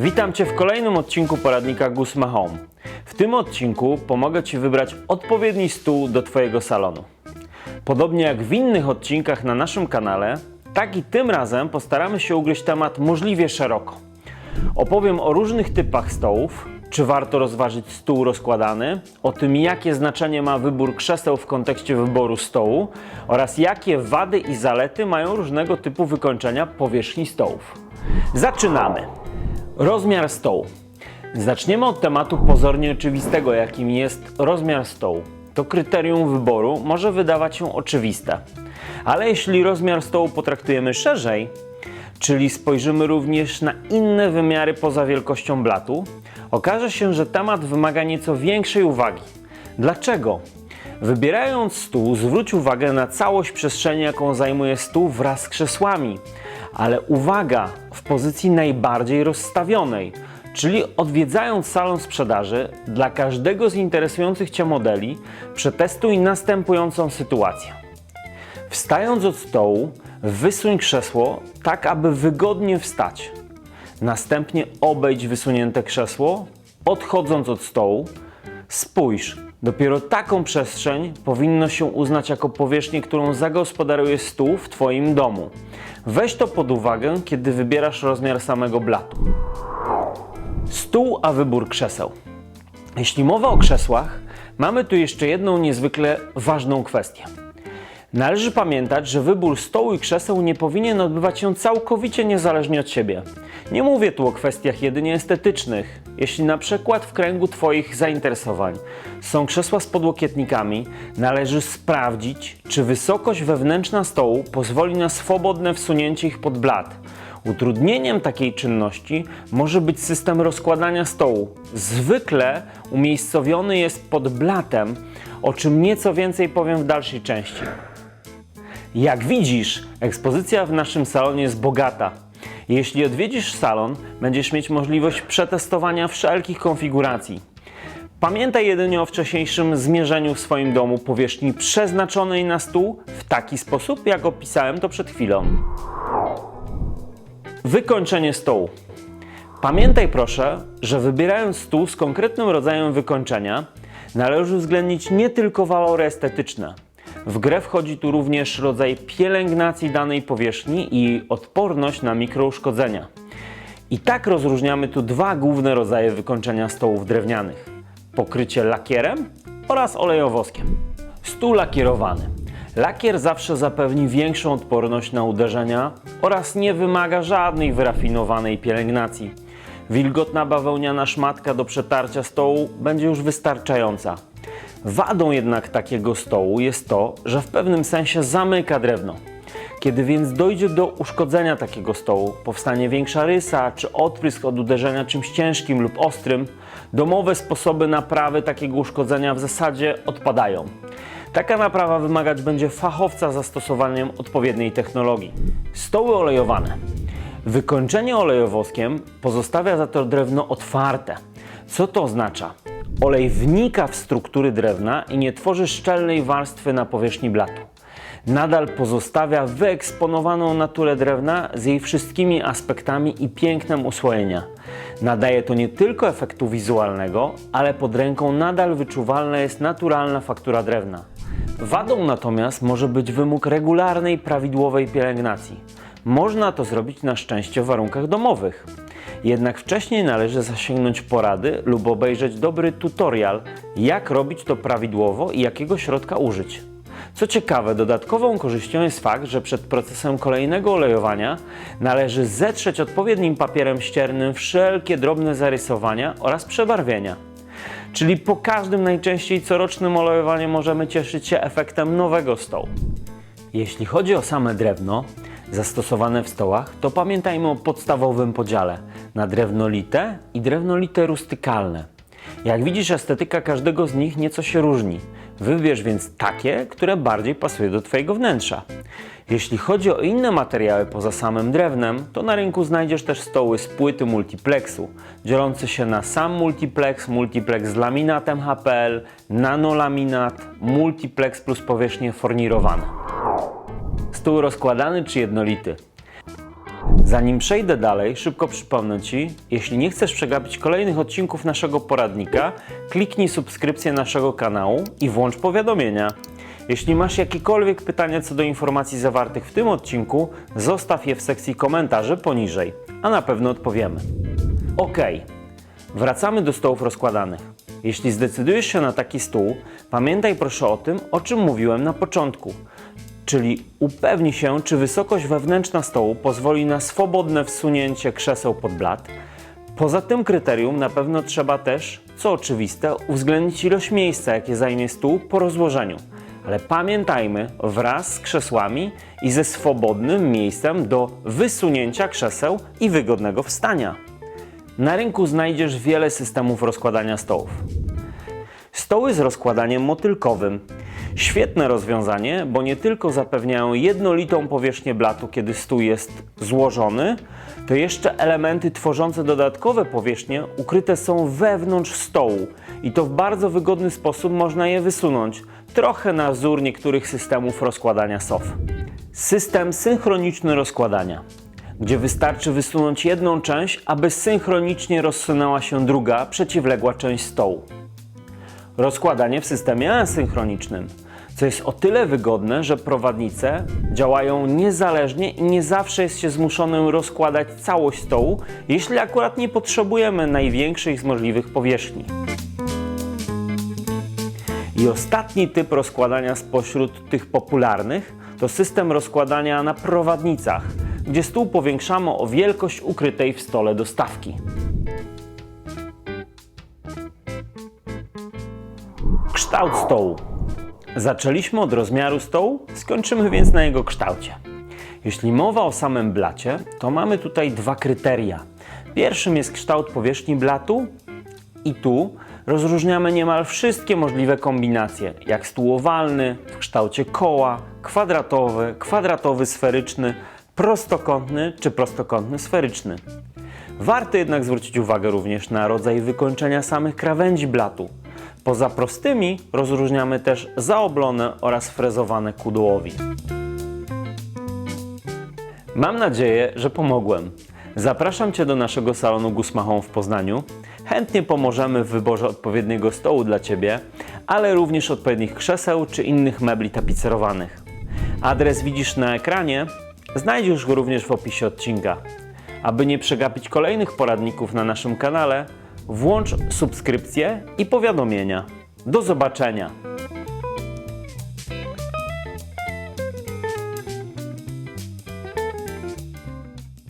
Witam Cię w kolejnym odcinku poradnika Gusma Home. W tym odcinku pomogę Ci wybrać odpowiedni stół do Twojego salonu. Podobnie jak w innych odcinkach na naszym kanale, tak i tym razem postaramy się ugryźć temat możliwie szeroko. Opowiem o różnych typach stołów, czy warto rozważyć stół rozkładany, o tym jakie znaczenie ma wybór krzeseł w kontekście wyboru stołu oraz jakie wady i zalety mają różnego typu wykończenia powierzchni stołów. Zaczynamy! Rozmiar stołu. Zaczniemy od tematu pozornie oczywistego, jakim jest rozmiar stołu. To kryterium wyboru może wydawać się oczywiste, ale jeśli rozmiar stołu potraktujemy szerzej, czyli spojrzymy również na inne wymiary poza wielkością blatu, okaże się, że temat wymaga nieco większej uwagi. Dlaczego? Wybierając stół, zwróć uwagę na całość przestrzeni, jaką zajmuje stół wraz z krzesłami, ale uwaga w pozycji najbardziej rozstawionej, czyli odwiedzając salon sprzedaży, dla każdego z interesujących Cię modeli przetestuj następującą sytuację. Wstając od stołu, wysuń krzesło tak, aby wygodnie wstać. Następnie obejdź wysunięte krzesło, odchodząc od stołu. Spójrz, dopiero taką przestrzeń powinno się uznać jako powierzchnię, którą zagospodaruje stół w Twoim domu. Weź to pod uwagę, kiedy wybierasz rozmiar samego blatu. Stół, a wybór krzeseł. Jeśli mowa o krzesłach, mamy tu jeszcze jedną niezwykle ważną kwestię. Należy pamiętać, że wybór stołu i krzeseł nie powinien odbywać się całkowicie niezależnie od siebie. Nie mówię tu o kwestiach jedynie estetycznych. Jeśli na przykład w kręgu Twoich zainteresowań są krzesła z podłokietnikami, należy sprawdzić, czy wysokość wewnętrzna stołu pozwoli na swobodne wsunięcie ich pod blat. Utrudnieniem takiej czynności może być system rozkładania stołu. Zwykle umiejscowiony jest pod blatem, o czym nieco więcej powiem w dalszej części. Jak widzisz, ekspozycja w naszym salonie jest bogata. Jeśli odwiedzisz salon, będziesz mieć możliwość przetestowania wszelkich konfiguracji. Pamiętaj jedynie o wcześniejszym zmierzeniu w swoim domu powierzchni przeznaczonej na stół w taki sposób, jak opisałem to przed chwilą. Wykończenie stołu. Pamiętaj proszę, że wybierając stół z konkretnym rodzajem wykończenia, należy uwzględnić nie tylko walory estetyczne. W grę wchodzi tu również rodzaj pielęgnacji danej powierzchni i odporność na mikrouszkodzenia. I tak rozróżniamy tu dwa główne rodzaje wykończenia stołów drewnianych: pokrycie lakierem oraz olejowoskiem. Stół lakierowany. Lakier zawsze zapewni większą odporność na uderzenia oraz nie wymaga żadnej wyrafinowanej pielęgnacji. Wilgotna bawełniana szmatka do przetarcia stołu będzie już wystarczająca. Wadą jednak takiego stołu jest to, że w pewnym sensie zamyka drewno. Kiedy więc dojdzie do uszkodzenia takiego stołu, powstanie większa rysa czy odprysk od uderzenia czymś ciężkim lub ostrym, domowe sposoby naprawy takiego uszkodzenia w zasadzie odpadają. Taka naprawa wymagać będzie fachowca zastosowaniem odpowiedniej technologii. Stoły olejowane. Wykończenie olejowoskiem pozostawia za to drewno otwarte. Co to oznacza? Olej wnika w struktury drewna i nie tworzy szczelnej warstwy na powierzchni blatu. Nadal pozostawia wyeksponowaną naturę drewna z jej wszystkimi aspektami i pięknem usłojenia. Nadaje to nie tylko efektu wizualnego, ale pod ręką nadal wyczuwalna jest naturalna faktura drewna. Wadą natomiast może być wymóg regularnej, prawidłowej pielęgnacji. Można to zrobić na szczęście w warunkach domowych. Jednak wcześniej należy zasięgnąć porady lub obejrzeć dobry tutorial, jak robić to prawidłowo i jakiego środka użyć. Co ciekawe, dodatkową korzyścią jest fakt, że przed procesem kolejnego olejowania należy zetrzeć odpowiednim papierem ściernym wszelkie drobne zarysowania oraz przebarwienia. Czyli po każdym najczęściej corocznym olejowaniu możemy cieszyć się efektem nowego stołu. Jeśli chodzi o same drewno zastosowane w stołach, to pamiętajmy o podstawowym podziale na drewno lite i drewno lite rustykalne. Jak widzisz, estetyka każdego z nich nieco się różni. Wybierz więc takie, które bardziej pasuje do Twojego wnętrza. Jeśli chodzi o inne materiały poza samym drewnem, to na rynku znajdziesz też stoły z płyty multiplexu, dzielące się na sam multiplex, multiplex z laminatem HPL, nanolaminat, multiplex plus powierzchnie fornirowane. Stół rozkładany czy jednolity? Zanim przejdę dalej, szybko przypomnę Ci, jeśli nie chcesz przegapić kolejnych odcinków naszego poradnika, kliknij subskrypcję naszego kanału i włącz powiadomienia. Jeśli masz jakiekolwiek pytania co do informacji zawartych w tym odcinku, zostaw je w sekcji komentarzy poniżej, a na pewno odpowiemy. Ok, wracamy do stołów rozkładanych. Jeśli zdecydujesz się na taki stół, pamiętaj proszę o tym, o czym mówiłem na początku. Czyli upewnij się, czy wysokość wewnętrzna stołu pozwoli na swobodne wsunięcie krzeseł pod blat. Poza tym kryterium na pewno trzeba też, co oczywiste, uwzględnić ilość miejsca, jakie zajmie stół po rozłożeniu. Ale pamiętajmy, wraz z krzesłami i ze swobodnym miejscem do wysunięcia krzeseł i wygodnego wstania. Na rynku znajdziesz wiele systemów rozkładania stołów. Stoły z rozkładaniem motylkowym. Świetne rozwiązanie, bo nie tylko zapewniają jednolitą powierzchnię blatu, kiedy stół jest złożony, to jeszcze elementy tworzące dodatkowe powierzchnie ukryte są wewnątrz stołu. I to w bardzo wygodny sposób można je wysunąć, trochę na wzór niektórych systemów rozkładania sof. System synchroniczny rozkładania gdzie wystarczy wysunąć jedną część, aby synchronicznie rozsunęła się druga, przeciwległa część stołu. Rozkładanie w systemie asynchronicznym, co jest o tyle wygodne, że prowadnice działają niezależnie i nie zawsze jest się zmuszonym rozkładać całość stołu, jeśli akurat nie potrzebujemy największej z możliwych powierzchni. I ostatni typ rozkładania spośród tych popularnych to system rozkładania na prowadnicach, gdzie stół powiększamy o wielkość ukrytej w stole dostawki. Kształt stołu. Zaczęliśmy od rozmiaru stołu, skończymy więc na jego kształcie. Jeśli mowa o samym blacie, to mamy tutaj dwa kryteria. Pierwszym jest kształt powierzchni blatu i tu rozróżniamy niemal wszystkie możliwe kombinacje, jak stół owalny, w kształcie koła, kwadratowy, kwadratowy sferyczny, prostokątny czy prostokątny sferyczny. Warto jednak zwrócić uwagę również na rodzaj wykończenia samych krawędzi blatu. Poza prostymi rozróżniamy też zaoblone oraz frezowane kudłowi. Mam nadzieję, że pomogłem. Zapraszam Cię do naszego salonu Gusmachon w Poznaniu. Chętnie pomożemy w wyborze odpowiedniego stołu dla Ciebie, ale również odpowiednich krzeseł czy innych mebli tapicerowanych. Adres widzisz na ekranie, znajdziesz go również w opisie odcinka. Aby nie przegapić kolejnych poradników na naszym kanale, włącz subskrypcję i powiadomienia. Do zobaczenia!